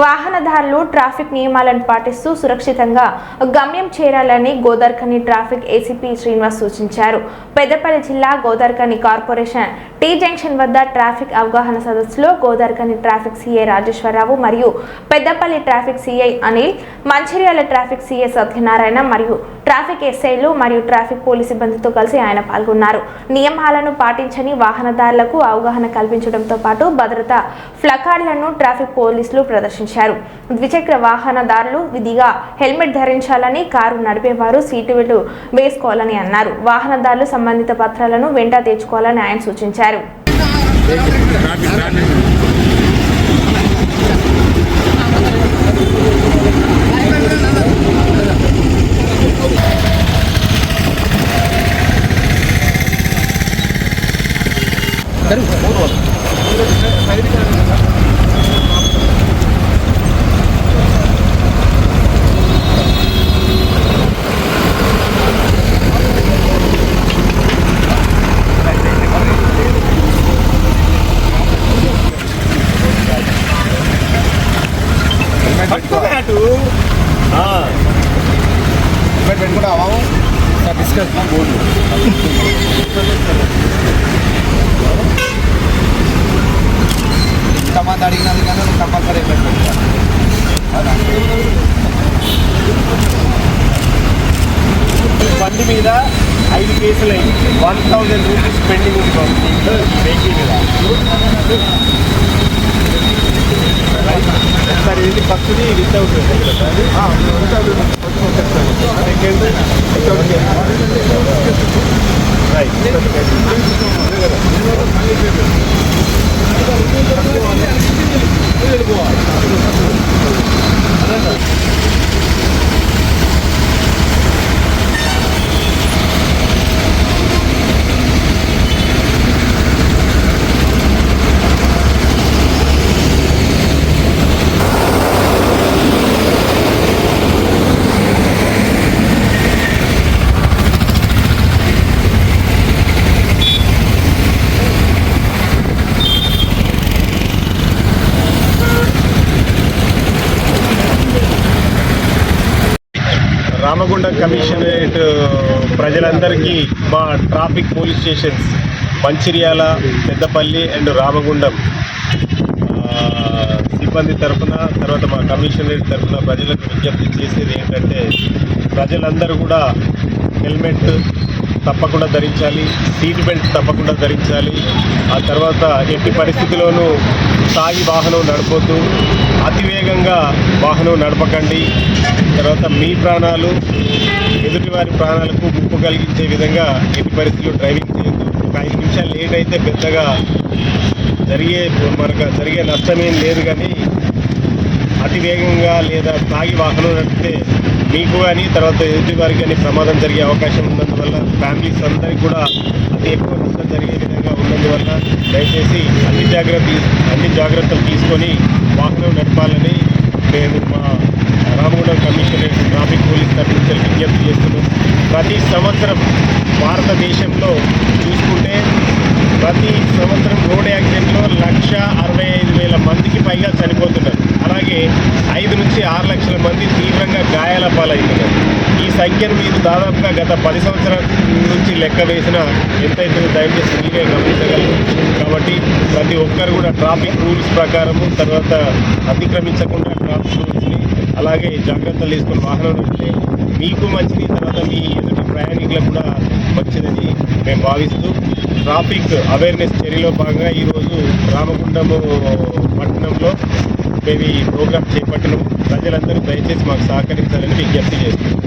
వాహనదారులు ట్రాఫిక్ నియమాలను పాటిస్తూ సురక్షితంగా గమ్యం చేరాలని గోదార్కని ట్రాఫిక్ ఏసీపీ శ్రీనివాస్ సూచించారు. పెద్దపల్లి జిల్లా గోదార్కని కార్పొరేషన్ టీ జంక్షన్ వద్ద ట్రాఫిక్ అవగాహన సదస్సులో గోదార్కని ట్రాఫిక్ సీఐ రాజేశ్వరరావు మరియు Peddapalli traffic CI Anil Mancherial traffic CI Satyanarayana మరియు ట్రాఫిక్ ఎస్ఐలు మరియు ట్రాఫిక్ పోలీస్ సిబ్బందితో కలిసి ఆయన పాల్గొన్నారు. నియమాలను పాటించని వాహనదారులకు అవగాహన కల్పించడంతో పాటు భద్రత ఫ్లకార్డులను ట్రాఫిక్ పోలీసులు ప్రదర్శించారు. ద్విచక్ర వాహనదారులు విధిగా హెల్మెట్ ధరించాలని కారు నడిపేవారు సీటు బెల్ట్ వేసుకోవాలని అన్నారు. వాహనదారులు సంబంధిత పత్రాలను వెంట తెచ్చుకోవాలని ఆయన సూచించారు. పెట్టుకుంటావా? డిస్కస్ ఇంతమంది అడిగినది కానీ నువ్వు కంపల్సరీ పెట్టుకుంటా బండి మీద ఐదు కేసులు అయ్యి వన్ థౌజండ్ రూపీస్ పెండింగ్ ఉంది వెహికల్ మీద. సార్ ఇది ఫస్ట్ది without second right Ramagundam commissionerate ప్రజలందరికీ మా traffic police stations Mancherial Peddapalli and Ramagundam సిబ్బంది తరఫున తర్వాత మా కమిషనరేట్ తరఫున ప్రజలకు విజ్ఞప్తి చేసేది ఏంటంటే ప్రజలందరూ కూడా హెల్మెట్ తప్పకుండా ధరించాలి సీట్ బెల్ట్ తప్పకుండా ధరించాలి. ఆ తర్వాత ఎట్టి పరిస్థితిలోనూ తాగి వాహనం నడపొద్దు. అతివేగంగా వాహనం నడపకండి. తర్వాత మీ ప్రాణాలు ఎదుటివారి ప్రాణాలకు ముప్పు కలిగించే విధంగా ఎట్టి పరిస్థితుల్లో డ్రైవింగ్ చేయొద్దు. ఒక ఐదు నిమిషాలు లేట్ అయితే పెద్దగా జరిగే మనకు జరిగే నష్టమేం లేదు కానీ అతి వేగంగా లేదా తాగి వాహనం నడిపితే మీకు కానీ తర్వాత ఎదుటి వారికి కానీ ప్రమాదం జరిగే అవకాశం ఉన్నందువల్ల ఫ్యామిలీస్ అందరికీ కూడా అతి ఎక్కువ నష్టం జరిగే విధంగా ఉన్నందువల్ల దయచేసి అన్ని జాగ్రత్త అన్ని జాగ్రత్తలు తీసుకొని వాహనం నడపాలని నేను మా రామగుండం కమిషనరేట్ ట్రాఫిక్ పోలీస్ తరఫు నుంచి విజ్ఞప్తి చేస్తున్నాను ప్రతి సంవత్సరం భారతదేశంలో చూసుకుంటే ప్రతి సంవత్సరం యాక్సిడెంట్లో లక్ష అరవై ఐదు వేల మందికి పైగా చనిపోతున్నారు. అలాగే ఐదు నుంచి ఆరు లక్షల మంది తీవ్రంగా గాయాల పాలవుతున్నారు ఈ సంఖ్యను మీరు దాదాపుగా గత పది సంవత్సరాల నుంచి లెక్క వేసిన ఎంతైతే దయచేసి మీరే గమనించగలరు. కాబట్టి ప్రతి ఒక్కరు కూడా ట్రాఫిక్ రూల్స్ ప్రకారము తర్వాత అతిక్రమించకుండా ట్రాఫిక్ రూల్స్ని అలాగే జాగ్రత్తలు తీసుకుని వాహనం నడిపితే మీకు మంచిది తర్వాత మీ ఎదుటి ప్రయాణికులకు కూడా మంచిదని మేము భావిస్తూ ట్రాఫిక్ అవేర్నెస్ చర్యలో భాగంగా ఈరోజు రామగుండము పట్టణంలో మేము ఈ ప్రోగ్రామ్ చేపట్టినాము. ప్రజలందరూ దయచేసి మాకు సహకరించాలని విజ్ఞప్తి చేస్తున్నాం.